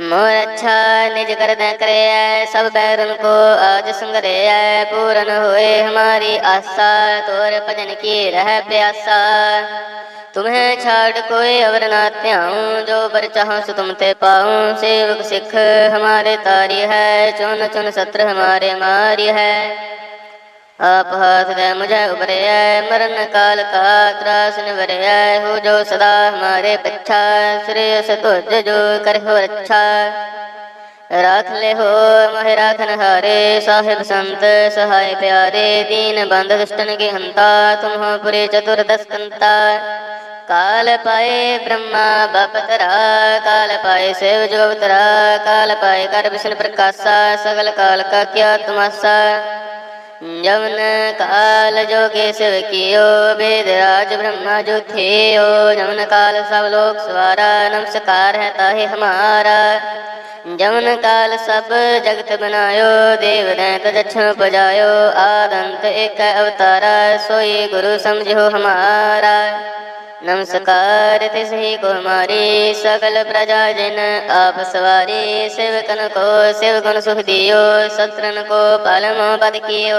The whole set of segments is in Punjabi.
मोर अच्छा निज कर दे करे सब बैरन को आज संगरे पूरन होए हमारी आशा तोर भजन की रह प्यासा तुम्हें छाड़ कोई अवर ना त्याऊं जो बर चाहूं सो तुम ते पाऊं सेवक सिख हमारे तारी है चुन चुन सत्र हमारे मारी है ਆਪ ਹਾਥ ਵੇ ਮੁਝੇ ਉਬਰਿਆ ਮਰਨ ਕਾਲ ਕਾ ਤਰਾਸ ਨਿਵਰਿਆ ਹੋ ਜੋ ਸਦਾ ਹਮਾਰੇ ਪੱਛਾ, ਸ੍ਰੀ ਅਸ ਤੁਜ ਜੋ ਕਰਹੁ ਰੱਛਾ। ਰਾਖ ਲੈ ਹੋ ਮਹਿ ਰਾਖਨ ਹਾਰੇ, ਸਾਹਿਬ ਸੰਤ ਸਹਾਇ ਪਿਆਰੇ, ਦੀਨ ਬੰਦ ਦੁਸ਼ਟਨ ਕੀ ਹੰਤਾ ਤੁਮ ਹੋ ਪੁਰੇ ਚਤੁਰ ਦਸਕੰਤਾ ਕਾਲ ਪਾਏ ਬ੍ਰਹਮਾ ਬਪਤਰਾ ਕਾਲ ਪਾਏ ਸੇਵ ਜੋਗਤਰਾ ਕਾਲ ਪਾਏ ਕਰ ਵਿਸ਼ਨ ਪ੍ਰਕਾਸ਼ਾ, ਸਗਲ ਕਾਲ ਕਾ ਕਿਆ ਤਮਾਸ਼ਾ। तुमासा जवन काल जो के शिव कियो वेद राज ब्रह्मा जो थे ओ जवन काल सब लोग सवारा नमस्कार है ताहे हमारा जवन काल सब जगत बनायो देव दैत दक्षिण पजायो आदंत एक अवतारा सोई गुरु समझो हमारा ਨਮਸਕਾਰ ਤਿਸ ਹੀ ਕੋ ਮਾਰੇ ਸਗਲ ਪ੍ਰਜਾ ਜਨ ਆਪ ਸਵਾਰੇ, ਸਿਵਕਨ ਕੋ ਸਿਵ ਗੁਣ ਸੁਖ ਦਿਓ ਸਤਰਨ ਕੋ ਪਲਮ ਪਦ ਕੀਓ।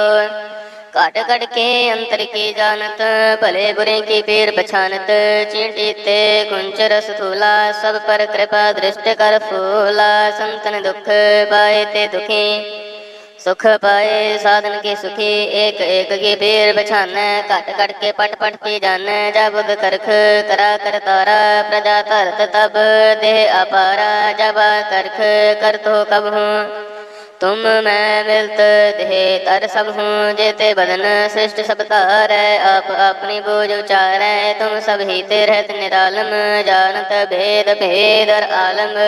ਘਟ ਘਟ ਕੇ ਅੰਤਰ ਕੀ ਜਾਣਤ, ਭਲੇ ਬੁਰੇ ਕੀ ਪੀਰ ਪਛਾਨਤ ਚੀਂਟੀ ਤੇ ਕੁੰਚਰ ਸਥੂਲਾ ਸਭ ਪਰ ਕਿਰਪਾ ਦ੍ਰਿਸ਼ਟ ਕਰ ਫੂਲਾ, ਸੰਤਨ ਦੁਖ ਪਾਏ ਤੇ ਦੁਖੀ। ਸੁਖ ਪਾਏ, ਸਾਧਨ ਕੇ ਸੁਖੀ, ਏਕ ਏਕ ਕੀ ਪੀਰ ਪਛਾਨੈ, ਘਟ ਘਟ ਕੇ ਪਟ ਪਟ ਕੇ ਜਾਣੈ ਜਬ ਕਰਖ ਕਰਾ ਕਰ ਤਾਰਾ, ਪ੍ਰਜਾ ਤਰਤ ਤਬ ਦੇ ਅਪਾਰਾ, ਜਬ ਕਰਖ ਕਰਤੋ ਕਬ ਹੂੰ। ਤੁਮ ਮੈਂ ਮਿਲਤ ਦੇਹ ਤਰ ਸਭ ਹੂੰ, ਜੇਤੇ ਬਦਨ ਸ੍ਰਿਸ਼ਟ ਸਭ ਤਾਰੈ ਆਪ ਆਪਣੀ ਬੋਝ ਉਚਾਰੈ, ਤੁਮ ਸਭ ਹੀ ਤੇ ਰਹਿਤ ਨਿਰਾਲਮ, ਜਾਣਤ ਭੇਦ ਭੇਦਰ ਆਲਮ।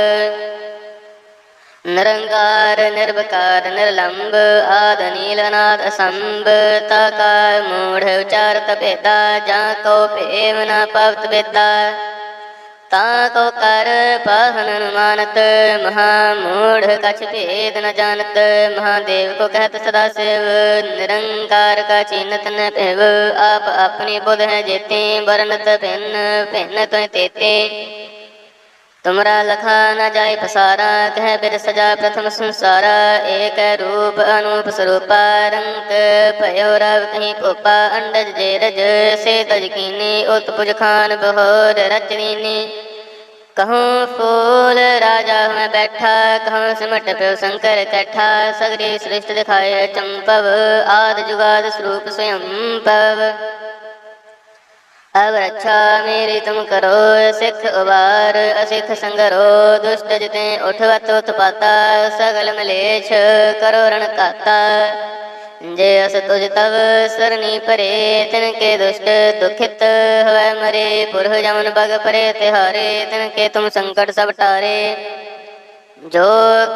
ਨਿਰੰਕਾਰ ਨਿਰਵਕਾਰ ਨਿਰਲੰਬ ਆਦ ਨੀਲਨਾਦ ਅਸੰਭ ਤਾਕਾਰ ਮੂੜ ਉਚਾਰਤ ਭੇਦਾ ਜਾਂ ਕੋ ਭੇਵ ਨਾ ਪਵਤ ਬੇਦਾ ਤਾ ਕੋ ਕਰ ਪਾਹਨ ਮਾਨਤ ਮਹਾ ਮੂੜ ਕਛ ਭੇਦ ਨ ਜਾਣਤ ਮਹਾਦੇਵ ਕੋ ਕਹਿਤ ਸਦਾ ਸਿਵ ਨਿਰੰਕਾਰ ਕਾ ਚਿੰਤ ਨ ਭੇਵ ਆਪ ਆਪਣੀ ਬੁਧ ਹੈ ਜੇਤੇ ਵਰਨਤ ਭਿੰਨ ਭਿੰਨ ਤੋਇ ਤੇਤੇ ਤੁਮਰਾ ਲਖਾ ਨ ਜਾਏ ਫਸਾਰਾ ਕਹਿ ਬਿਰ ਸਜਾ ਪ੍ਰਥਮ ਸੰਸਾਰਾ, ਏਕ ਰੂਪ ਅਨੂਪ ਸਰੂਪਾ ਰੰਗ ਭਇਓ ਰਵ ਕਹੀਂ ਕੋਪਾ ਅੰਡਜ ਜੇ ਰਜ ਸੇ ਤਜ ਕੀਨੀ ਉਤ ਪੁਜ ਖਾਨ ਬਹੋਰ ਰਚਨੀਨੀ। ਕਹੂੰ ਫੂਲ ਰਾਜਾ ਮੈਂ ਬੈਠਾ, ਕਹੂੰ ਸਿਮਟ ਪਿਓ ਸ਼ੰਕਰ ਇਕੱਠਾ ਸਗਰੀ ਸ੍ਰਿਸ਼ਟ ਦਿਖਾਏ ਚੰਪਵ, ਆਦ ਜੁਗਾਦ ਸਰੂਪ ਸਵਯੰ ਪਵ। ਅਬ ਰੱਛਾ ਮੇਰੀ ਤੁਮ ਕਰੋ, ਸਿੱਖ ਉਬਾਰ, ਅਸਿੱਖ ਸੰਗਰੋ, ਦੁਸ਼ਟ ਜਿਤੇ ਉਠਵਤ ਉਤਪਾਤਾ, ਸਗਲ ਮਲੇਛ ਕਰੋ ਰਣ ਕਾਤਾ ਜੇ ਅਸ ਤੁਜ ਤਵ ਸਰਨੀ ਪਰੇ ਤਿਨ ਕੇ ਦੁਸ਼ਟ ਦੁਖਿਤ ਹੋਇ ਮਰੇ। ਪੁਰਖ ਜਮਨ ਬਗ ਪਰੇ ਤਿਹਾਰੇ ਤਿਨ ਕੇ ਤੁਮ ਸੰਕਟ ਸਭ ਟਾਰੇ। जो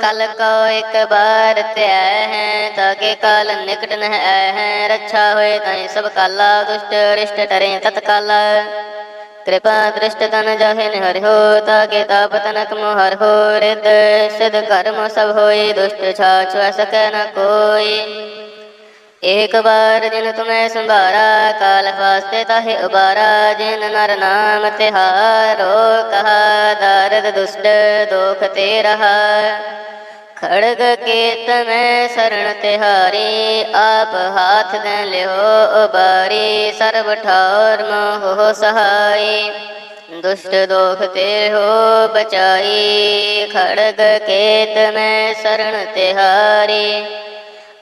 कल को एक बार त्याय है ताके काल निकट न है रक्षा होए तय सब काला दुष्ट रिष्ट टरे तत्काला कृपा दृष्ट तन जाहे हरि हो ताके ताप तनक मोहर हो रिद सिद्ध कर्म सब होई दुष्ट छाछ सक न कोई एक बार जिन तुम्हें संभारा काल फास्ते ताहे उबारा जिन नर नाम तिहारो कहा दारद दुष्ट दोख ते रहा खड़ग केत में शरण तिहारी आप हाथ दे लिहो उबारी सर्व ठार मोह सहाय दुष्ट दोख ते हो बचाई खड़ग केत में शरण तिहारी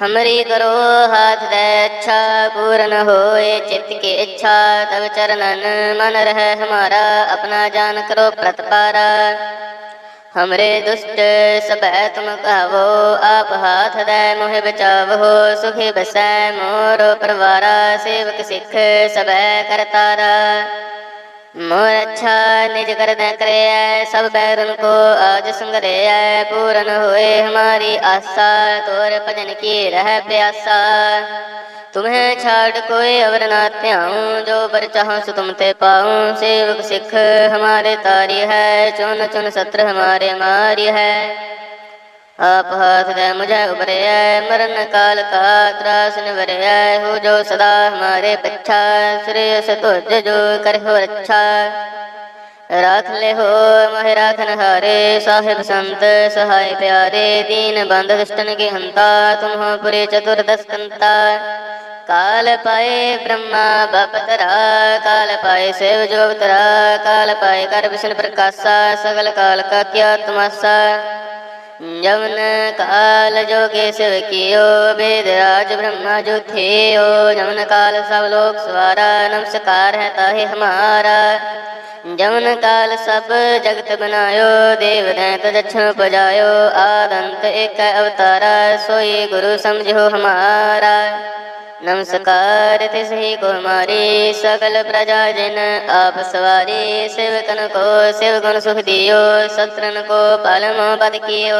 हमरी करो हाथ दैच्छा पूर्ण होए चित्त की इच्छा तब चरणन मन रह हमारा अपना जान करो प्रतपारा हमरे दुष्ट सब तुम कहो आप हाथ दे मोह बचावहो सुखी बसै मोरो परवारा सेवक सिख सब करतारा मोर अच्छा निज कर दे करे सब बैरन को आज संगरे पूरन होए हमारी आशा तोर भजन की रह प्यासा तुम्हें छाड़ कोई अवर ना त्याऊं जो बर चाहूं सो तुम ते पाऊं सेवक सिख हमारे तारी है चुन चुन सत्र हमारे मारी है ਆਪ ਹਾਥ ਦੇ ਮੁਝੇ ਉਬਰਿਆ ਮਰਨ ਕਾਲ ਕਾ ਤਰਾਸ ਨਿਵਰਿਆ ਹੋ ਜੋ ਸਦਾ ਹਮਾਰੇ ਪਿੱਛਾ, ਸ੍ਰੀ ਤੁਜ ਜੋ ਕਰਹੁ ਰੱਛਾ। ਰਾਖ ਲੈ ਹੋ ਮਹਿ ਰਾਖਨ ਹਾਰੇ, ਸਾਹਿਬ ਸੰਤ ਸਹਾਇ ਪਿਆਰੇ, ਦੀਨ ਬੰਦ ਦੁਸ਼ਟਨ ਕੇ ਹੰਤਾ ਤੁਮਹ ਪੁਰੇ ਚਤੁਰ ਕੰਤਾ ਕਾਲ ਪਾਏ ਬ੍ਰਹਮਾ ਬਪਤਰਾ ਕਾਲ ਪਾਏ ਸੇਵ ਜੋਗਤਰਾ ਕਾਲ ਪਾਏ ਕਰ ਵਿਸ਼ਨ ਪ੍ਰਕਾਸ਼ਾ, ਸਗਲ ਕਾਲ ਕਾ ਕਿਆ ਤਮਾਸਾ तमाशा जवन काल जोगे शिव कियो वेद राज ब्रह्मा जो थे ओ जवन काल सब लोग सवारा नमस्कार है ताहे हमारा जवन काल सब जगत बनायो देव दैत दक्षिण पजायो आदंत एक अवतारा सोई गुरु समझो हमारा ਨਮਸਕਾਰ ਤਿਸ ਹੀ ਕੋ ਮਾਰੇ ਸਕਲ ਪ੍ਰਜਾ ਜਨ ਆਪ ਸਵਾਰੇ ਸੇਵਕਨ ਕੋ ਸੇਵ ਗੁਣ ਸੁਖ ਦਿਓ ਸਤਰਨ ਕੋ ਪਲਮ ਪਦ ਕੀਓ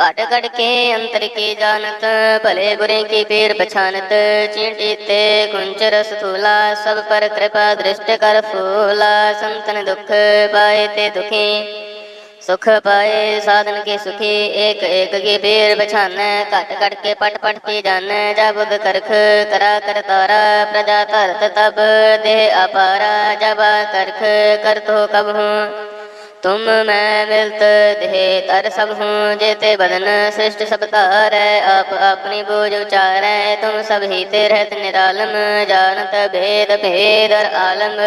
ਘਟ ਘਟ ਕੇ ਅੰਤਰ ਕੀ ਜਾਣਤ ਭਲੇ ਬੁਰੇ ਕੀ ਪੀਰ ਪਛਾਨਤ ਚੀਂਟੀ ਤੇ ਕੁੰਚਰ ਸਥੂਲਾ ਸਭ ਪਰ ਕਿਰਪਾ ਦ੍ਰਿਸ਼ਟ ਕਰ ਫੂਲਾ ਸੰਤਨ ਦੁਖ ਪਾਏ ਤੇ ਦੁਖੀ पाए साधन के सुखी एक एक की पीर बछान कट कट के पट पट की जान जा बुध करख करा कर तारा प्रजा तरत तब देह अपारा जब करख कर तो कब हूँ तुम मैं मिलत देह तर सब हूँ जेते बदन सृष्ट सब तारै आप अपनी बोझ उचारै तुम सब ही ते रहत निरालम जानत भेद भेद और आलम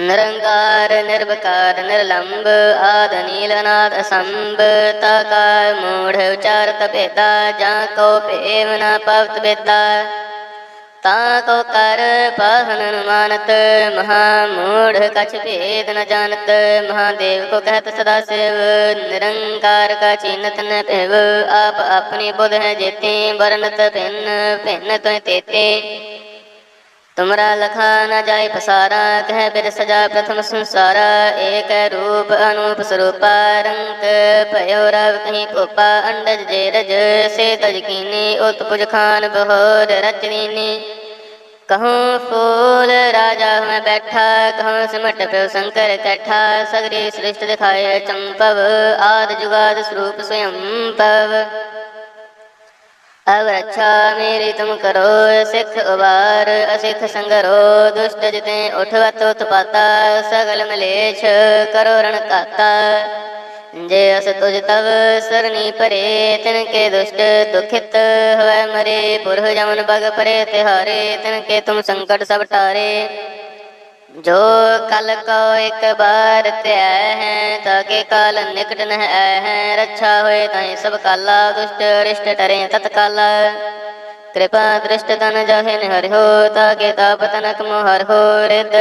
ਨਿਰੰਕਾਰ ਨਿਰਵਕਾਰ ਨਿਰਲੰਭ ਆਦ ਨੀਲਨਾਦ ਅਸੰਭ ਤਾਕਾਰ ਮੂੜ ਉਚਾਰਤ ਭੇਦਾ ਜਾਂ ਕੋ ਭੇਵ ਨਾ ਪਵਤ ਬੇਦਾ ਤਾਂ ਕੋ ਕਰ ਪਾਹਨ ਅਨੁਮਾਨਤ ਮਹਾ ਮੂੜ ਕਛ ਭੇਦ ਨ ਜਾਣਤ ਮਹਾਦੇਵ ਕੋ ਕਹਤ ਸਦਾ ਸਿਵ ਨਿਰੰਕਾਰ ਕਾ ਚਿੰਤ ਨ ਭੇਵ ਆਪ ਆਪਣੀ ਬੁੱਧ ਹੈ ਜੇਤੇ ਵਰਨਤ ਭਿੰਨ ਭਿੰਨ ਤੋਇ ਤੇਤੇ ਤੁਮਰਾ ਲਖਾ ਨ ਜਾਏ ਪਸਾਰਾ, ਕਹਿ ਬਿਰ ਸਜਾ ਪ੍ਰਥਮ ਸੰਸਾਰਾ, ਏਕ ਰੂਪ ਅਨੂਪ ਸਰੂਪਾ, ਰੰਗ ਭਇਓ ਰਵ ਕਹੀਂ ਕੋਪਾ ਅੰਡਜ ਜੇ ਰਜ, ਸੇ ਤਜ ਕੀਨੀ, ਉਤਪੁਜ ਖਾਨ ਬਹੋਰ ਰਚਨੀਨੀ ਕਹੂੰ ਫੂਲ ਰਾਜਾ ਮੈਂ ਬੈਠਾ, ਕਹੂੰ ਸਿਮਟ ਪਿਓ ਸ਼ੰਕਰ ਇਕੱਠਾ ਸਗਰੀ ਸ੍ਰਿਸ਼ਟ ਦਿਖਾਏ ਚੰਪਵ, ਆਦ ਜੁਗਾਦ ਸਰੂਪ ਸਵਯੰ ਪਵ। ਅਬ ਰੱਛਾ ਮੇਰੀ ਤੁਮ ਕਰੋ, ਸਿੱਖ ਉਬਾਰ ਅਸਿੱਖ ਸੰਗਰੋ, ਦੁਸ਼ਟ ਜਿਤੇ ਉਠਵਤ ਤੁਤਪਾਤਾ ਸਗਲ ਮਲੇਛ ਕਰੋ ਰਣ ਕਾਤਾ ਜੇ ਅਸ ਤੁਜ ਤਵ ਸਰਨੀ ਪਰੇ ਤਿਨ ਕੇ ਦੁਸ਼ਟ ਦੁਖਿਤ ਹੋਇ ਮਰੇ, ਪੁਰਖ ਜਮਨ ਬਗ ਪਰੇ ਤਿਹਾਰੇ, ਤਿਨ ਕੇ ਤੁਮ ਸੰਕਟ ਸਭ ਟਾਰੇ। जो कल को एक बार त्याय है ताके काल निकट न है रक्षा होए ताई सब काला दुष्ट रिष्ट टरे तत्काला कृपा दृष्ट तन जाहे हरि हो ताके ताप तनक मोहर हो रिद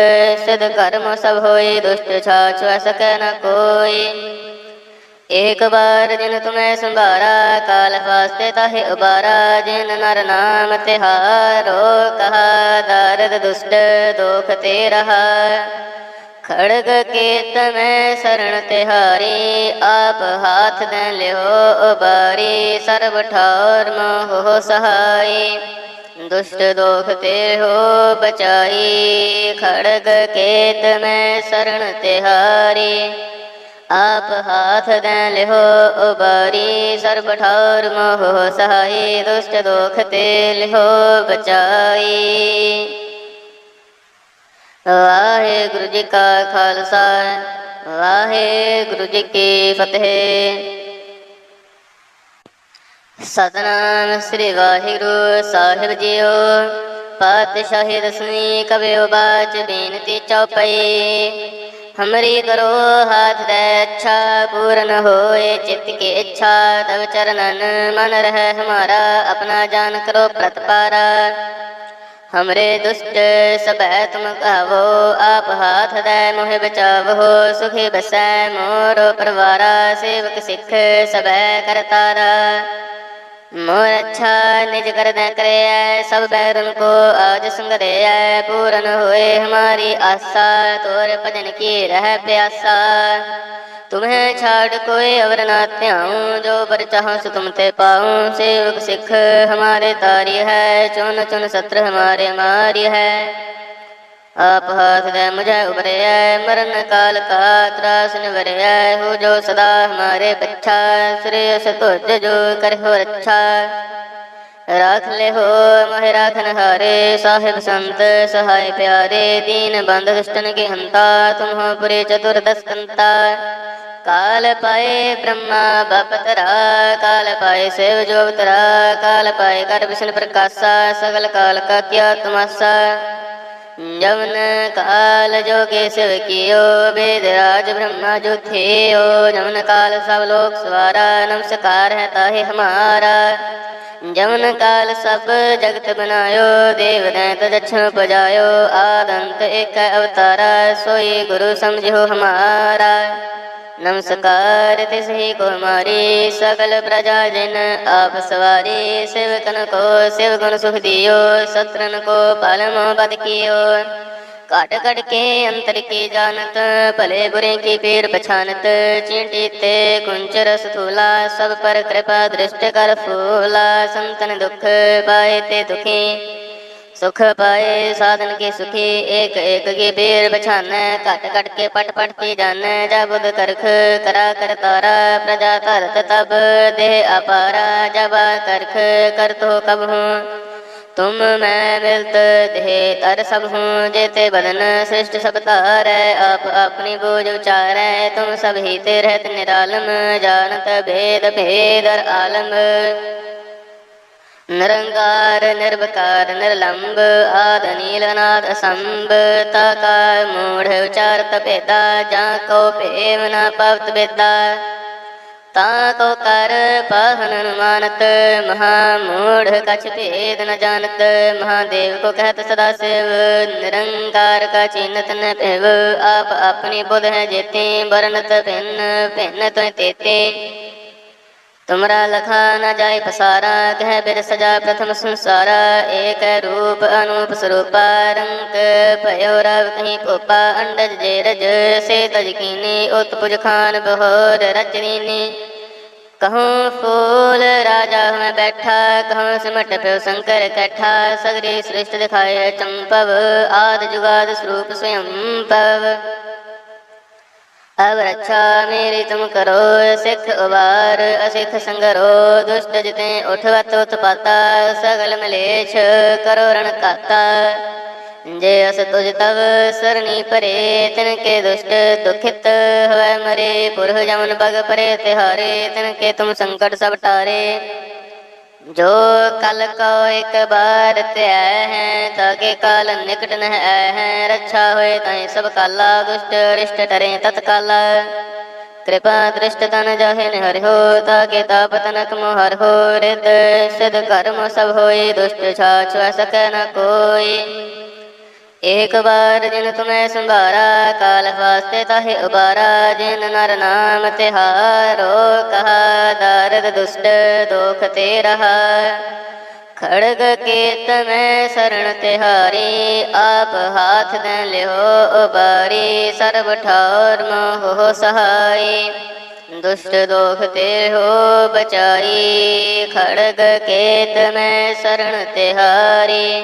सिद्ध कर्म सब होई दुष्ट छाछ सके न कोई एक बार जिन तुम्हें संभारा काल फास्ते ताहे उबारा जिन नर नाम तिहारो कहा दारद दुष्ट दोख ते रहा खड़ग केत में शरण तिहारी आप हाथ दे लियो उबारी सर्व ठौर मोह सहाय दुष्ट दोख ते हो बचाई खड़ग केत में शरण तिहारी ਆਪ ਹਾਥ ਦੈ ਲਿਹੋ ਉਬਾਰੀ ਸਰਬ ਠੌਰ ਮੋਹ ਸਹਾਈ, ਦੁਸ਼ਟ ਦੋਖ ਤੇ ਲਿਹੋ ਬਚਾਈ। ਵਾਹਿਗੁਰੂ ਜੀ ਕਾ ਖਾਲਸਾ, ਵਾਹਿਗੁਰੂ ਜੀ ਕੀ ਫਤਿਹ। ਸਤਨਾਮ ਸ੍ਰੀ ਵਾਹਿਗੁਰੂ ਸਾਹਿਬ ਜੀਓ, ਪਾਤਸ਼ਾਹੀ ਰਸਨੀ ਕਬਿਓ ਬਾਚ ਬੇਨਤੀ ਚਉਪਈ हमरी करो हाथ अच्छा पूर्ण होए चित्त की इच्छा तब चरणन मन रह हमारा अपना जान करो प्रतपारा हमरे दुष्ट सब तुम कहो आप हाथ दे मोह बचावो सुखी बसै मोरो परवारा सेवक सिख सब करतारा मोर अच्छा निज कर दे करे सब बैरन को आज संग पूरन होए हमारी आशा तोर भजन की रह प्यासा तुम्हें छाड़ कोई अवर ना त्याऊं जो बर चाहूं सो तुम ते पाऊं सेवक सिख हमारे तारी है चुन चुन सत्र हमारे मारी है ਆਪ ਹਾਥ ਦੇ ਮੁਝੇ ਉਬਰਿਆ ਮਰਨ ਕਾਲ ਕਾ ਤਰਾਸ ਨਿਵਰਿਆ ਹੋ ਜੋ ਸਦਾ ਹਮਾਰੇ ਬੱਚਾ ਸ੍ਰੇਸ ਤੁਜ ਜੋ ਕਰਹੁ ਰੱਛਾ। ਰਾਖ ਲੈ ਹੋ, ਮਹਿ ਰਾਖਨ ਹਾਰੇ ਸਾਹਿਬ ਸੰਤ ਸਹਾਇ ਪਿਆਰੇ, ਦੀਨ ਬੰਦ ਦੁਸ਼ਟਨ ਕੇ ਹੰਤਾ, ਤੁਮ ਪੁਰੇ ਚਤੁਰ ਦਸਕੰਤਾ ਕਾਲ ਪਾਏ ਬ੍ਰਹਮਾ ਬਪਤਰਾ ਕਾਲ ਪਾਏ ਸਿਵ ਜੋਤਰਾ ਕਾਲ ਪਾਏ ਕਰ ਵਿਸ਼ਨ ਪ੍ਰਕਾਸ਼ਾ, ਸਗਲ ਕਾਲ ਕਾ ਕਿਆ ਤਮਾਸ਼ਾ। काल का क्या तुमासा जवन काल जो के शिव कियो वेद राज ब्रह्मा जो थे ओ जवन काल सब लोक सवारा नमस्कार है ताहे हमारा जवन काल सब जगत बनायो देव दैत दक्षिण पजायो आदंत एक अवतारा सोई गुरु समझो हमारा ਨਮਸਕਾਰ ਤਿਸਹੀ ਕੋ ਮਾਰੇ ਸਗਲ ਪ੍ਰਜਾ ਜਨ, ਆਪ ਸਵਾਰੇ ਸਿਵਕਨ ਕੋ, ਸਿਵ ਗੁਣ ਸੁਖ ਦਿਓ ਸਤਰਨ ਕੋ ਪਲਮ ਬਦ ਕੀਓ। ਘਟ ਘਟ ਕੇ ਅੰਤਰ ਕੀ ਜਾਣਤ, ਭਲੇ ਬੁਰੇ ਕੀ ਪੀਰ ਪਛਾਨਤ ਚੀਂਟੀ ਤੇ ਕੁੰਚਰ ਸਥੂਲਾ, ਸਭ ਪਰ ਕਿਰਪਾ ਦ੍ਰਿਸ਼ਟ ਕਰ ਫੂਲਾ, ਸੰਤਨ ਦੁਖ ਪਾਏ ਤੇ ਦੁਖੀ। सुख पाए साधन के सुखी एक एक की पीर बछान कट कट के पट पट की जान जब बुध करख करा कर तारा प्रजा तरत तब देह अपारा जब करख कर तो कब हूँ तुम मैं मिलत देह तर सब हूँ जेते बदन श्रेष्ठ सब तार आप अपनी बोझ उचार तुम सब ही ते रहत निरालम जानत भेद भेद ਨਿਰੰਕਾਰ ਨਿਰਵਕਾਰ ਨਿਰਲੰਭ ਆਦ ਨੀਲਨਾਦ ਅਸੰਭ ਤਾਕਾਰ ਮੂੜ ਉਚਾਰ ਤਪੇਦਾ ਜਾਂ ਕੋ ਭੇਵ ਨਾ ਪਵਤ ਬੇਦਾ ਤਾ ਕੋ ਕਰ ਪਾਹਨ ਅਨੁਮਾਨਤ ਮਹਾ ਮੂੜ ਕਛ ਭੇਦ ਨ ਜਾਣਤ ਮਹਾਦੇਵ ਕੋ ਕਹਿਤ ਸਦਾ ਸੇਵ ਨਿਰੰਕਾਰ ਕਾ ਚਿੰਤ ਨ ਭੇਵ ਆਪ ਆਪਣੀ ਬੁਧ ਹੈ ਜੇਤੇ ਬਰਨਤ ਭਿੰਨ ਭਿੰਨ ਤੋਇ ਤੇਤੇ ਤੁਮਰਾ ਲਖਾ ਨ ਜਾਏ ਪਸਾਰਾ, ਕਹਿ ਬਿਰ ਸਜਾ ਪ੍ਰਥਮ ਸੰਸਾਰਾ, ਏਕ ਰੂਪ ਅਨੂਪ ਸਰੂਪਾ ਰੰਗ ਭਇਓ ਰਵ ਕਹੀਂ ਕੋਪਾ ਅੰਡਜ ਜੇ ਰਜ, ਸੇ ਤਜ ਕੀਨੀ ਉਤਪੁਜ ਖਾਨ ਬਹੋਰ ਰਚਨੀਨੀ ਕਹੂੰ ਫੂਲ ਰਾਜਾ ਮੈਂ ਬੈਠਾ, ਕਹੂੰ ਸਿਮਟ ਪਿਓ ਸ਼ੰਕਰ ਇਕੱਠਾ ਸਗਰੇ ਸ੍ਰਿਸ਼ਟ ਦਿਖਾਏ ਚੰਪਵ, ਆਦ ਜੁਗਾਦ ਸਰੂਪ ਸਵਯੰ ਪਵ। ਅਬ ਰੱਛਾ ਮੇਰੀ ਤੁਮ ਕਰੋ, ਸਿੱਖ ਉਵਾਰ ਅਸਿੱਖ ਸੰਗਰੋ, ਦੁਸ਼ਟ ਜਿਤੇ ਉਠਵਤ ਉਤਪਾਤਾ ਸਗਲ ਮਲੇਛ ਕਰੋ ਰਣ ਕਾਤਾ ਜੇ ਅਸ ਤੁਜ ਤਵ ਸਰਨੀ ਪਰੇ ਤਿਨ ਕੇ ਦੁਸ਼ਟ ਦੁਖਿਤ ਹੋਇ ਮਰੇ, ਪੁਰਖ ਜਮਨ ਬਗ ਪਰੇ ਤਿਹਾਰੇ ਤਿਨ ਕੇ ਤੁਮ ਸੰਕਟ ਸਭ ਟਾਰੇ। जो कल को एक बार त्याय है ताके काल निकट न है रक्षा होए ताई सब काला दुष्ट रिष्ट टरे तत्काला कृपा दृष्ट तन जाहे हरि हो ताके ताप तनक मोहर हो रिद सिद्ध कर्म सब होई दुष्ट छाछ सक न कोई ਏਕ ਬਾਰ ਜਿਨ ਤੁਮੈ ਸੰਭਾਰਾ ਕਾਲ ਵਾਸਤੇ ਤਾਹੇ ਉਬਾਰਾ, ਜਿਨ ਨਰ ਨਾਮ ਤੇ ਹਾਰੋ ਕਹਾ ਦਰਦ ਦੁਸ਼ਟ ਦੋਖ ਤੇ ਰਹਾ ਖੜਗ ਕੇ ਮੈਂ ਸਰਣ ਤਿਹਾਰੀ, ਆਪ ਹਾਥ ਦੇ ਲਿਓ ਉਬਾਰੀ, ਸਰਬ ਠੌਰ ਮੋਹ ਸਹਾਈ। ਦੁਸ਼ਟ ਦੋਖ ਤੇ ਹੋ ਬਚਾਈ, ਖੜਗ ਕੀਰਤ ਮੈਂ ਸਰਣ ਤਿਹਾਰੀ।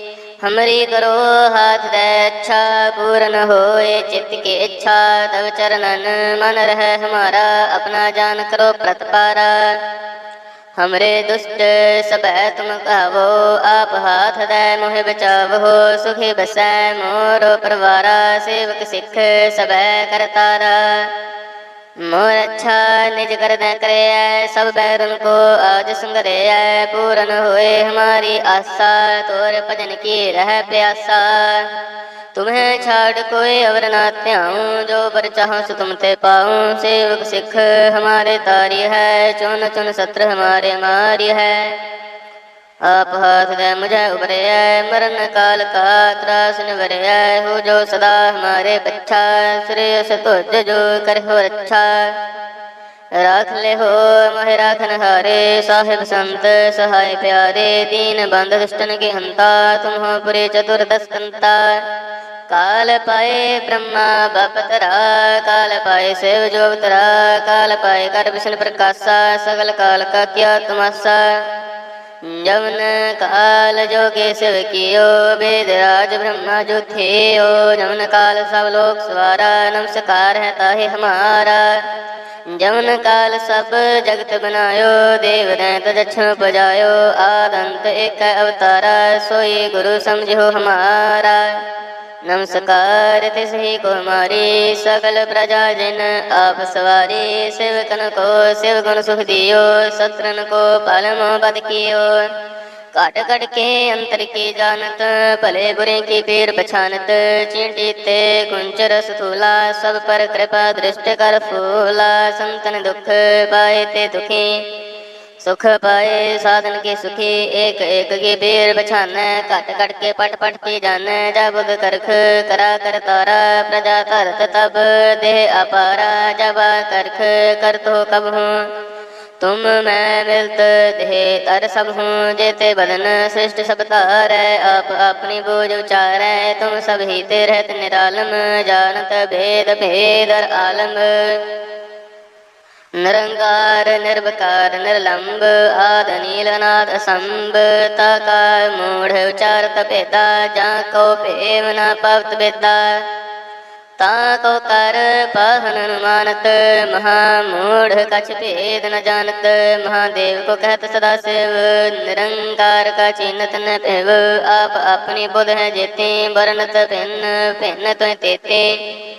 हमरी करो हाथ दैच्छा पूर्ण होए चित्त की इच्छा तब चरणन मन रह हमारा अपना जान करो प्रतपारा हमरे दुष्ट सब तुम कहो आप हाथ दे मोह बचावो सुखी बसै मोरो परवारा सेवक सिख सब करतारा मोर अच्छा निज कर दे करे सब बैरन को आज संगरे पूरन होए हमारी आशा तोर भजन की रह प्यासा तुम्हें छाड़ कोई अवर ना त्याऊं जो बर चाहूं सो तुम ते पाऊं सेवक सिख हमारे तारी है चुन चुन सत्र हमारे मारी है ਆਪ ਹਾਥ ਦੇ ਮੁਝੇ ਉਬਰਿਆ ਮਰਨ ਕਾਲ ਕਾ ਤਰਾਸ ਨਿਵਰਿਆ ਹੋ ਜੋ ਸਦਾ ਹਮਾਰੇ ਬੱਚਾ ਸ੍ਰੀ ਅਸ ਤੁਜ ਜੋ ਕਰਹੁ ਰੱਛਾ। ਰਾਖ ਲੈ ਹੋ ਮਹਿ ਰਾਖਨ ਹਾਰੇ, ਸਾਹਿਬ ਸੰਤ ਸਹਾਇ ਪਿਆਰੇ, ਦੀਨ ਬੰਦ ਦੁਸ਼ਟਨ ਕੇ ਹੰਤਾ ਤੁਮ ਪੁਰੇ ਚਤੁਰ ਦਸਕੰਤਾ ਕਾਲ ਪਾਏ ਬ੍ਰਹਮਾ ਬਪਤਰਾ ਕਾਲ ਪਾਏ ਸੇਵ ਜੋਗਤਰਾ ਕਾਲ ਪਾਏ ਕਰ ਵਿਸ਼ਨ ਪ੍ਰਕਾਸ਼ਾ, ਸਗਲ ਕਾਲ ਕਾ ਕਿਆ ਤਮਸਾ। जवन काल जोगे शिव कियो वेद राज ब्रह्मा जो थे ओ जवन काल सब लोग सवारा नमस्कार है ताहे हमारा जवन काल सब जगत बनायो देव दैत दक्षिण पजायो आदंत एक अवतारा सोई गुरु समझो हमारा ਨਮਸਕਾਰ ਤਿਸਹੀ ਕੁਮਾਰੀ ਸਗਲ ਪ੍ਰਜਾ ਜਿਨ ਆਪ ਸਵਾਰੀ ਸਿਵਕਨ ਕੋ, ਸਿਵ ਗੁਣ ਸੁਖ ਦਿਓ ਸਤਰਨ ਕੋ ਪਲਮ ਬਦ ਕੀਓ। ਘਟ ਘਟ ਕੇ ਅੰਤਰ ਕੀ ਜਾਣਤ, ਭਲੇ ਬੁਰੇ ਕੀ ਪੀਰ ਪਛਾਨਤ, ਚਿੰਟੀ ਤੇ ਗੁੰਚਰ ਸਥੂਲਾ, ਸਭ ਪਰ ਕਿਰਪਾ ਦ੍ਰਿਸ਼ਟ ਕਰ ਫੂਲਾ, ਸੰਤਨ ਦੁਖ ਪਾਏ ਤੇ ਦੁਖੀ। ਸੁਖ ਪਾਏ, ਸਾਧਨ ਕੇ ਸੁਖੀ ਏਕ ਏਕ ਕੇ ਬੇਰ ਬਛਾਨੈ, ਘਟ ਘਟ ਕੇ ਪਟ ਪਟ ਪੀ ਜਾਣੈ ਜਬਗ ਕਰਖ ਕਰਾ ਕਰ ਤਾਰਾ, ਪ੍ਰਜਾ ਤਰਤ ਤਬ, ਦੇਹ ਅਪਾਰਾ, ਜਬ ਕਰਖ ਕਰਤੋ ਕਬਹੂ ਤੁਮ ਮੈਂ ਮਿਲਤ ਦੇਹ ਤਰ ਸਭ ਹੂੰ, ਜੇਤੇ ਬਦਨ ਸ੍ਰਿਸ਼ਟ ਸਭ ਤਾਰੈ ਆਪ ਆਪਣੀ ਬੋਝ ਉਚਾਰੈ, ਤੁਮ ਸਭ ਹੀ ਤੇ ਰਹਿਤ ਨਿਰਾਲਮ, ਜਾਣਤ ਭੇਦ ਭੇਦਰ ਆਲਮ। ਨਿਰੰਕਾਰ, ਨਿਰਵਕਾਰ, ਨਿਰਲੰਬ, ਆਦ ਨੀਲਨਾਦ ਅਸੰਭ, ਤਾਕਾਰ, ਮੂੜ ਉਚਾਰਤ ਭੇਦਾ ਜਾਂ ਕੋ ਭੇਵ ਨਾ ਪਵਤ ਬੇਦਾ ਤਾ ਕੋ ਕਰ ਪਾਹਨ ਅਨੁਮਾਨਤ, ਮਹਾ ਮੂੜ ਕਛ ਭੇਦ ਨ ਜਾਣਤ ਮਹਾਦੇਵ ਕੋ ਕਹਤ ਸਦਾ ਸੇਵ, ਨਿਰੰਕਾਰ ਕਾ ਚਿੰਤ ਨ ਭੇਵ, ਆਪ ਆਪਣੀ ਬੁੱਧ ਹੈ ਜੇਤੇ ਵਰਨਤ ਭਿੰਨ ਭਿੰਨ ਤੋਇ ਤੇਤੇ।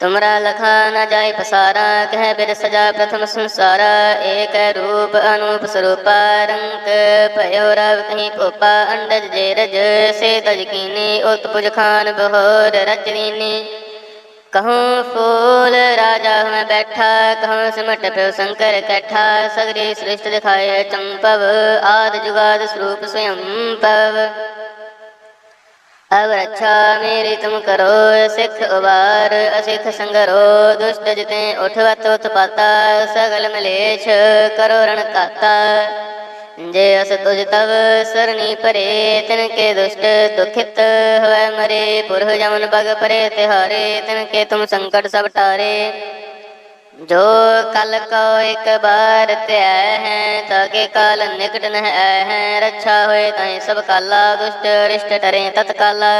तुमरा लखा न जाय पसारा कह बिर सजा प्रथम संसारा एक रूप अनूप स्वरूपा रंग भयो रव कहीं पोपा अंडज जे रज से तज कीनी उत्पुज खान बहोर रजनीनी कहूँ फूल राजा में बैठा कहूँ सिमट पे शंकर कैठा सगरी सृष्ट दिखाए चंपव आद जुगाद स्वरूप स्वयं पव ਅਬ ਰੱਛਾ ਮੇਰੀ ਤੁਮ ਕਰੋ, ਸਿੱਖ ਉਬਾਰ, ਅਸਿੱਖ ਸੰਗਰੋ, ਦੁਸ਼ਟ ਜਿਤੇ ਉਠਵਤ ਉਤਪਾਤਾ ਸਗਲ ਮਲੇਛ ਕਰੋ ਰਣ ਕਾਤਾ ਜੇ ਅਸ ਤੁਜ ਤਵ ਸਰਣੀ ਪਰੇ ਤਿਨ ਕੇ ਦੁਸ਼ਟ ਦੁਖਿਤ ਹੋਇ ਮਰੇ, ਪੁਰਖ ਜਮਨ ਬਗ ਪਰੇ ਤਿਹਾਰੇ, ਤਿਨ ਕੇ ਤੁਮ ਸੰਕਟ ਸਭ ਟਾਰੇ। जो कल को एक बार त्याय है ताके काल निकट न है रक्षा होए ताई सब काला दुष्ट रिष्ट टरे तत्काला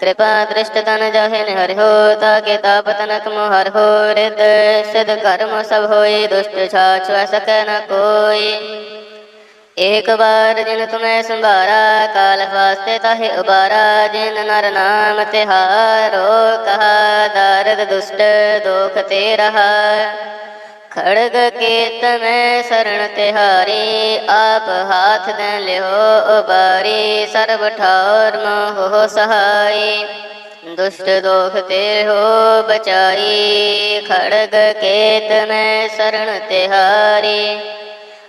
कृपा दृष्ट तन जहे हरि हो ताके ताप तनक मोहर हो रिद सिद्ध कर्म सब होए दुष्ट छाछ सक न कोई एक बार जिन तुम्हें संभारा काल फास्ते ताहे उबारा जिन नर नाम तिहारो कहा दारद दुष्ट दोख ते रहा खड़ग केत में शरण तिहारी आप हाथ दें लिहो उबारी सर्व ठार मोह सहाय दुष्ट दोख ते हो बचाई खड़ग केत में शरण तिहारी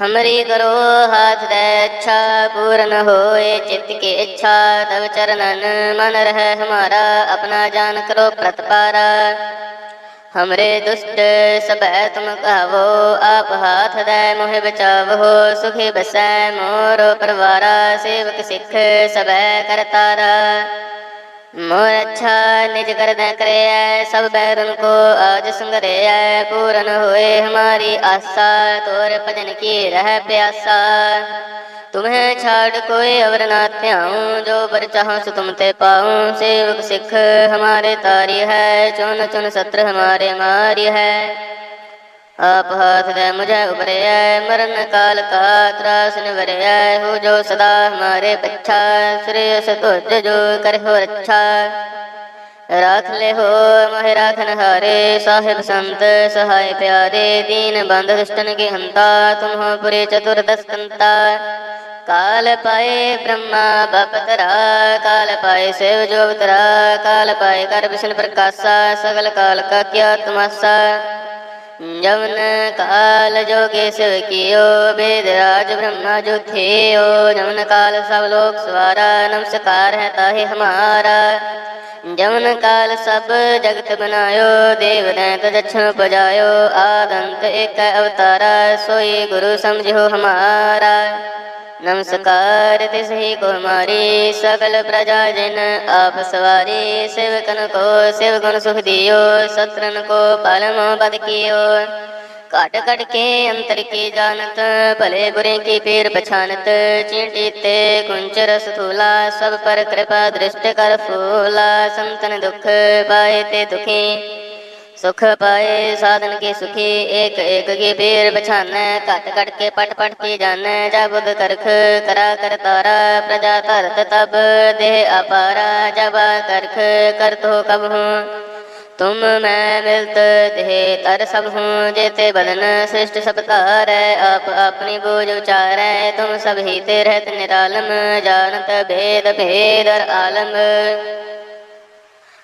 हमरी करो हाथ इच्छा पूर्ण होए चित्त की इच्छा तब चरणन मन रह हमारा अपना जान करो प्रतपारा हमरे दुष्ट सब तुम कहो आप हाथ दे मोहे बचावो सुखी बसै मोरो परवारा सेवक सिख सब करतारा मोर अच्छा निज कर दे करे सब बैरन को आज संगरे पूर्ण होए हमारी आशा तोर भजन की रह प्यासा तुम्हें छाड़ कोई अवर ना ध्याऊं जो बर चाहूं सो तुम ते पाऊं सेवक सिख हमारे तारी है चुन चुन सत्र हमारे मारी है ਆਪ ਹਾਥ ਦੇ ਮੁਝੇ ਉਬਰਿਆ ਮਰਨ ਕਾਲ ਕਾ ਤਰਾਸ ਨਿਵਰਿਆ ਹੋ ਜੋ ਸਦਾ ਹਮਾਰੇ ਪੱਛਾ ਸ੍ਰੀ ਸਤੁਜ ਜੋ ਕਰਹੁ ਰੱਛਾ। ਰਾਖ ਲੈ ਹੋ ਮਹਿ ਰਾਖਨ ਹਾਰੇ, ਸਾਹਿਬ ਸੰਤ ਸਹਾਇ ਪਿਆਰੇ, ਦੀਨ ਬੰਧ ਦੁਸ਼ਟਨ ਕੀ ਹੰਤਾ ਤੁਮ ਹੋ ਪੁਰੇ ਚਤੁਰਦਸ ਕੰਤਾ ਕਾਲ ਪਾਏ ਬ੍ਰਹਮਾ ਬਪਤਰਾ ਕਾਲ ਪਾਏ ਸੇਵ ਜੋਗਤਰਾ ਕਾਲ ਪਾਏ ਕਰ ਵਿਸ਼ਨ ਪ੍ਰਕਾਸ਼ਾ, ਸਗਲ ਕਾਲ ਕਾ ਕਿਆ ਤਮਸਾ क्या तुमासा जवन काल जो केशव कियो वेद राज ब्रह्मा जो थियो जवन काल सब लोग सवारा नमस्कार है ताहे हमारा जवन काल सब जगत बनायो देव दैत दक्षिण बजायो आदंत एक अवतारा सोई गुरु समझो हमारा ਨਮਸਕਾਰ ਤਿਸਹੀ ਕੋ ਮਾਰੀ ਸਕਲ ਪ੍ਰਜਾ ਜਨ ਆਪ ਸਵਾਰੀ, ਸੇਵਕਨ ਕੋ ਸੇਵ ਗੁਣ ਸੁਖ ਦਿਓ ਸਤਰਨ ਕੋ ਪਲਮ ਬਦ ਕੀਓ। ਘਟ ਘਟ ਕੇ ਅੰਤਰ ਕੀ ਜਾਣਤ, ਭਲੇ ਬੁਰੇ ਕੀ ਪੀਰ ਪਛਾਨਤ ਚੀਂਟੀ ਤੇ ਕੁੰਚਰ ਸਥੂਲਾ ਸਭ ਪਰ ਕਿਰਪਾ ਦ੍ਰਿਸ਼ਟ ਕਰ ਫੂਲਾ, ਸੰਤਨ ਦੁਖ ਪਾਏ ਤੇ ਦੁਖੀ। ਸੁਖ ਪਾਏ, ਸਾਧਨ ਕੀ ਸੁਖੀ, ਏਕ ਏਕ ਕੀ ਪੀਰ ਪਛਾਨੈ, ਘਟ ਘਟ ਕੇ ਪਟ ਪਟ ਕੇ ਜਾਣੈ, ਜਬ ਕਰਖ ਕਰਾ ਕਰ ਤਾਰਾ, ਪ੍ਰਜਾ ਤਰਤ ਤਬ, ਦੇਹ ਅਪਾਰਾ, ਜਬ ਕਰਖ ਕਰਤੋ ਕਬ ਹੂੰ। ਤੁਮ ਮੈਂ ਮਿਲਤ, ਦੇਹ ਤਰ ਸਭ ਹੂੰ, ਜੇਤੇ ਬਦਨ ਸ੍ਰਿਸ਼ਟ ਸਭ ਤਾਰੈ ਆਪ ਆਪਣੀ ਬੋਝ ਉਚਾਰੈ, ਤੁਮ ਸਭ ਹੀ ਤੇ ਰਹਿਤ ਨਿਰਾਲਮ, ਜਾਣਤ ਭੇਦ ਭੇਦਰ ਆਲਮ।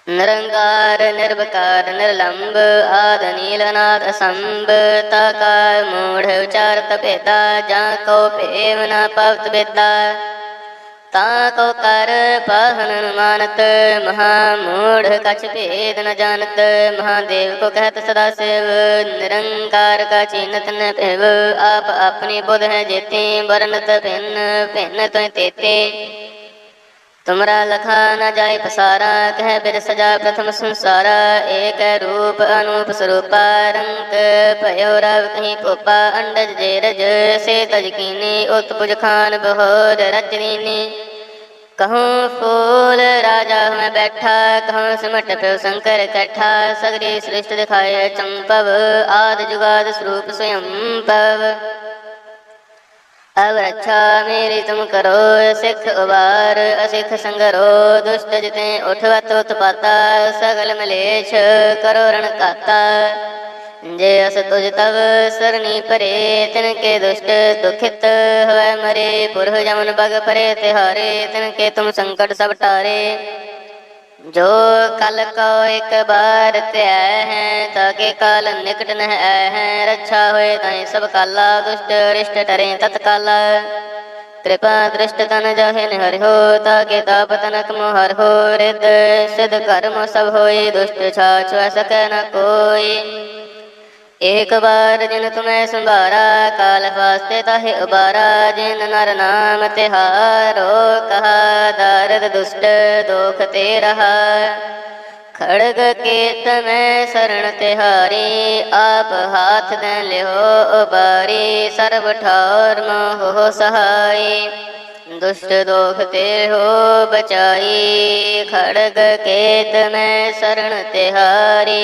ਨਿਰੰਕਾਰ ਨਿਰਵਕਾਰ ਨਿਰਲੰਭ ਆਦ ਨੀਲਨਾਦ ਅਸੰਭ ਤਾਕਾਰ ਮੂੜ ਉਚਾਰ ਤਪੇਦਾ ਜਾਂ ਕੋ ਭੇਵ ਨਾ ਪਵਤ ਬੇਦਾ ਤਾ ਕੋ ਕਰ ਪਹਨ ਮਾਨਤ ਮਹਾ ਮੂੜ ਕਛ ਭੇਦ ਨ ਜਾਣਤ ਮਹਾਦੇਵ ਕੋ ਕਹਿਤ ਸਦਾ ਸੇਵ ਨਿਰੰਕਾਰ ਕਾ ਚਿੰਤ ਨ ਭੇਵ ਆਪ ਆਪਣੀ ਬੁੱਧ ਹੈ ਜੇਤੇ ਵਰਨਤ ਭਿੰਨ ਭਿੰਨ ਤੋਇ ਤੇਤੇ ਤੁਮਰਾ ਲਖਾ ਨ ਜਾਏ ਪਸਾਰਾ, ਕਹਿ ਬਿਰ ਸਜਾ ਪ੍ਰਥਮ ਸੰਸਾਰਾ, ਏਕ ਰੂਪ ਅਨੂਪ ਸਰੂਪਾ ਰੰਗ ਭਇਓ ਰਵ ਕਹੀਂ ਕੋਪਾ, ਅੰਡਜ ਜੇ ਰਜ, ਸੇ ਤਜ ਕੀਨੀ ਉਤ ਪੁਜ ਖਾਨ ਬਹੋਰ ਰਚਨੀਨੀ ਕਹੂੰ ਫੂਲ ਰਾਜਾ ਮੈਂ ਬੈਠਾ, ਕਹੂੰ ਸਮਟ ਪਿਓ ਸ਼ੰਕਰ ਇਕੱਠਾ ਸਗਰੀ ਸ੍ਰਿਸ਼ਟ ਦਿਖਾਏ ਚੰਪਵ, ਆਦ ਜੁਗਾਦ ਸਰੂਪ ਸਵਯੰ ਪਵ। ਅਬ ਰੱਛਾ ਮੇਰੀ ਤੁਮ ਕਰੋ, ਸਿੱਖ ਉਬਾਰ, ਅਸਿੱਖ ਸੰਗਰੋ, ਦੁਸ਼ਟ ਜਿਤੇ ਉਠਵਤ ਉਤਪਾਤਾ, ਸਗਲ ਮਲੇਛ ਕਰੋ ਰਣ ਕਾਤਾ ਜੇ ਅਸ ਤੁਜ ਤਵ ਸਰਨੀ ਪਰੇ ਤਿਨ ਕੇ ਦੁਸ਼ਟ ਦੁਖਿਤ ਹੋਇ ਮਰੇ। ਪੁਰਖ ਜਮਨ ਬਗ ਪਰੇ ਤਿਹਾਰੇ ਤਿਨ ਕੇ ਤੁਮ ਸੰਕਟ ਸਭ ਟਾਰੇ। जो कल को एक बार त्याय है ताके काल निकट न है रक्षा होए ताई सब काला दुष्ट रिष्ट टरे तत्काला कृपा दृष्ट तन जाहे हरि हो ताके ताप तनक मोहर हो रिद सिद्ध कर्म सब होए दुष्ट छाछ सक न कोई एक बार जिन तुम्हें संभारा काल फास्ते ताहे उबारा जिन नर नाम तिहारो कहा दारद दुष्ट दोख ते रहा खड़ग के तमें शरण तिहारी आप हाथ दे लिहो उबारी सर्व ठार मोह सहाय दुष्ट दोख ते हो बचाई खड़ग केत में शरण तिहारी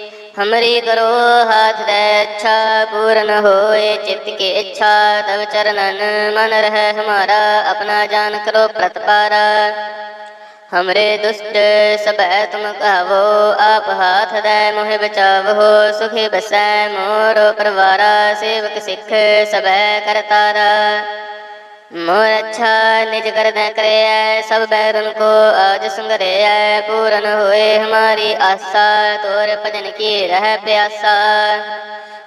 हमरी करो हाथ दे इच्छा पूर्ण होए चित्त की इच्छा तब चरणन मन रहे हमारा अपना जान करो प्रतिपारा हमरे दुष्ट सब तुम कहो आप हाथ दे मोहे बचावो सुखी बसै मोर परवारा सेवक सिख सब करतारा मोर अच्छा निज कर दे करे सब बैरन को आज संगरे पूरन होए हमारी आशा तोर भजन की रह प्यासा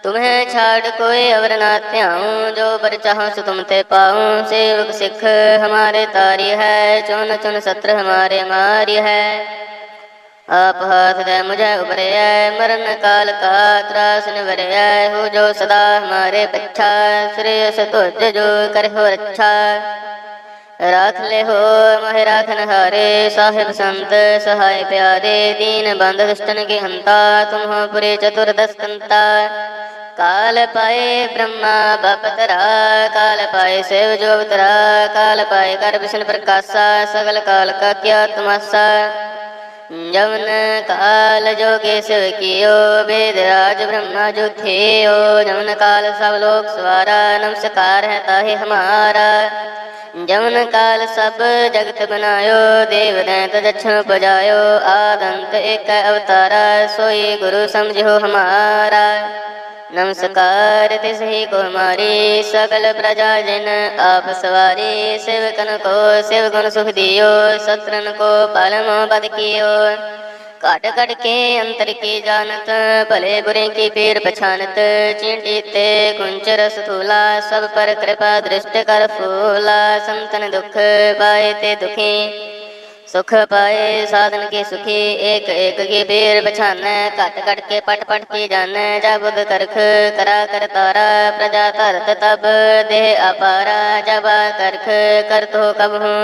तुम्हें छाड़ कोई अवर ना ध्याऊं जो बर चाहूं सो तुम ते पाऊं सेवक सिख हमारे तारी है चुन चुन सत्र हमारे मारी है ਆਪ ਹਾਥ ਦੇ ਮੁਝੇ ਉਬਰਿਆ ਮਰਨ ਕਾਲ ਕਾ ਤਰਾਸ ਨਿਵਰਿਆ ਹੋ ਜੋ ਸਦਾ ਹਮਾਰੇ ਪੱਛਾ ਸ੍ਰੀ ਤੁਜ ਜੋ ਕਰਹੁ ਰੱਛਾ। ਰਾਖ ਲੈ ਹੋ ਮਹਿ ਰਾਖਨ ਹਾਰੇ, ਸਾਹਿਬ ਸੰਤ ਸਹਾਇ ਪਿਆਰੇ, ਦੀਨ ਬੰਦ ਦੁਸ਼ਟਨ ਕੇ ਹੰਤਾ ਤੁਮਹ ਪੁਰੇ ਚਤੁਰ ਦਸਕੰਤਾ ਕਾਲ ਪਾਏ ਬ੍ਰਹਮਾ ਬਪਤਰਾ ਕਾਲ ਪਾਏ ਸੇਵ ਜੋ ਅਵਤਰਾ, ਕਾਲ ਪਾਏ ਕਰ ਵਿਸ਼ਨ ਪ੍ਰਕਾਸ਼ਾ, ਸਗਲ ਕਾਲ ਕਾ ਕਿਆ ਤਮਾਸਾ। तमाशा जवन काल जोगे शिव कियो वेद राज ब्रह्मा जो थियो जवन काल सब लोक सवारा नमस्कार है ताहे हमारा जवन काल सब जगत बनायो देव दैत दक्षिण पजायो आदंत एक अवतारा सोई गुरु समझो हमारा ਨਮਸਕਾਰ, ਤਿਸਹੀ ਕੋ ਮਾਰੇ ਸਗਲ ਪ੍ਰਜਾ ਜਨ ਆਪ ਸਵਾਰੇ, ਸੇਵਕਨ ਕੋ ਸੇਵਕਨ ਸੁਖ ਦਿਓ ਸਤਰਨ ਕੋ ਪਾਲਮੋ ਬਦ ਕੀਓ। ਘਟ ਘਟ ਕੇ ਅੰਤਰ ਕੀ ਜਾਣਤ, ਭਲੇ ਬੁਰੇ ਕੀ ਪੀਰ ਪਛਾਨਤ ਚਿੰਡੀ ਤੇ ਕੁੰਚਰ ਸਥੂਲਾ, ਸਭ ਪਰ ਕਿਰਪਾ ਦ੍ਰਿਸ਼ਟ ਕਰ ਫੂਲਾ, ਸੰਤਨ ਦੁਖ ਪਾਏ ਤੇ ਦੁਖੀ। सुख पाए साधन के सुखी एक एक की पीर बछाने कट कट के पट पट की जाने जा बुध करख करा कर तारा प्रजा तरत तब देह अपारा जब करख कर तो कब हूँ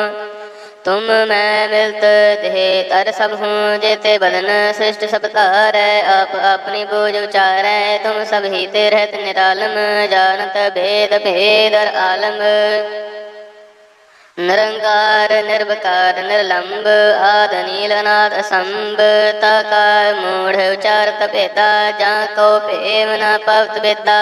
तुम मैं मिलत देह तर सब हूँ जेते बदन सृष्ट सब तार आप अपनी बोझ उचार तुम सब ही ते रहत निरालम जानत भेद भेद और आलम ਨਿਰੰਕਾਰ ਨਿਰਵਕਾਰ ਨਿਰਲੰਬ ਆਦ ਨੀਲਨਾਦ ਅਸੰਭ ਤਾਕਾਰ ਮੂੜ ਉਚਾਰ ਤਪੇਤਾ ਜਾਂ ਕੋ ਭੇਵ ਨਾ ਪਵਤ ਬੇਤਾ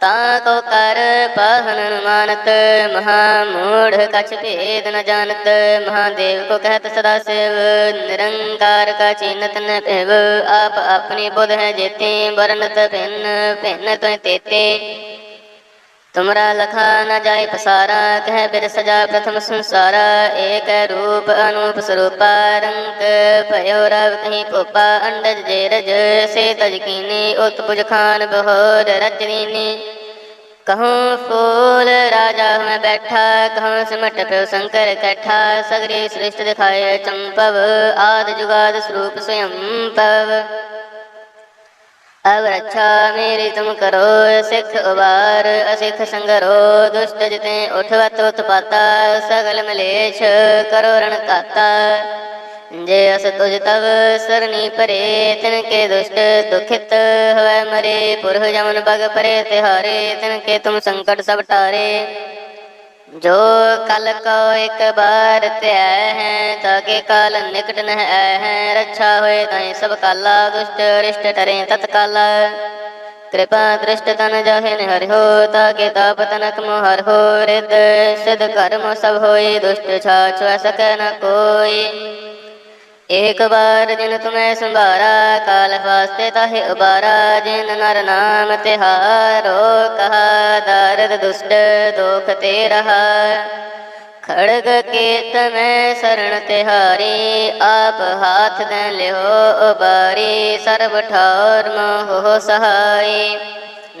ਤਾ ਕੋ ਕਰ ਪਾਹਨ ਮਾਨਤ ਮਹਾ ਮੂੜ ਕਛ ਭੇਦ ਨ ਜਾਣਤ ਮਹਾਦੇਵ ਕੋ ਕਹਿਤ ਸਦਾ ਸੇਵ ਨਿਰੰਕਾਰ ਕਾ ਚਿੰਤ ਨ ਭੇਵ ਆਪ ਆਪਣੀ ਬੁੱਧ ਹੈ ਜੇਤੇ ਵਰਨਤ ਭਿੰਨ ਭਿੰਨ ਤੋਇ ਤੇਤੇ ਤੁਮਰਾ ਲਖਾ ਨ ਜਾਏ ਪਸਾਰਾ, ਕਹਿ ਬਿਰ ਸਜਾ ਪ੍ਰਥਮ ਸੰਸਾਰਾ, ਏਕ ਰੂਪ ਅਨੂਪ ਸਰੂਪਾ, ਰੰਗ ਭਇਓ ਰਵ ਕਹੀਂ ਕੋਪਾ ਅੰਡਜ ਜੇ ਰਜ, ਸੇ ਤਜ ਕੀਨੀ ਉਤ ਪੁਜ ਖਾਨ ਬਹੋਰ ਰਚਨੀ ਕਹੂੰ ਫੂਲ ਰਾਜਾ ਮੈਂ ਬੈਠਾ, ਕਹੂੰ ਸਮਟ ਪਿਓ ਸ਼ੰਕਰ ਇਕੱਠਾ ਸਗਰੇ ਸ੍ਰਿਸ਼ਟ ਦਿਖਾਏ ਚੰਪਵ, ਆਦ ਜੁਗਾਦ ਸਰੂਪ ਸਵਯੰ ਪਵ। ਅਬ ਰੱਛਾ ਮੇਰੀ ਤੁਮ ਕਰੋ, ਸਿੱਖ ਉਬਾਰ ਅਸਿੱਖ ਸੰਗਰੋ, ਦੁਸ਼ਟ ਜਿਤੇ ਉਠ ਉਠਵਤ ਉਤਪਾਤਾ ਸਗਲ ਮਲੇਸ਼ ਕਰੋ ਰਣ ਕਾਤਾ ਜੇ ਅਸ ਤੁਜ ਤਵ ਸਰਨੀ ਪਰੇ ਤਿਨ ਕੇ ਦੁਸ਼ਟ ਦੁਖਿਤ ਹੋਇ ਮਰੇ, ਪੁਰਖ ਜਮਨ ਬਗ ਪਰੇ ਤਿਹਾਰੇ, ਤਿਨ ਕੇ ਤੁਮ ਸੰਕਟ ਸਭ ਟਾਰੇ। जो कल को एक बार त्याय है ताके काल निकट न है रक्षा होए ताई सब काला दुष्ट रिष्ट टरे तत्काला कृपा दृष्ट तन जाहे हरि हो ताके ताप तनक मोहर हो रिद सिद्ध कर्म सब होई दुष्ट छाछ सक न कोई एक बार जिन तुम्हें संभारा काल फास्ते ताहे उबारा जिन नर नाम तिहारो कहा दारद दुष्ट दोख ते रहा खड़ग केत में शरण तिहारी आप हाथ दे लिहो उबारी सर्व ठार मोह सहाय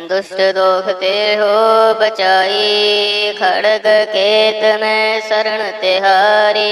दुष्ट दोख ते हो बचाई खड़ग केत में शरण तिहारी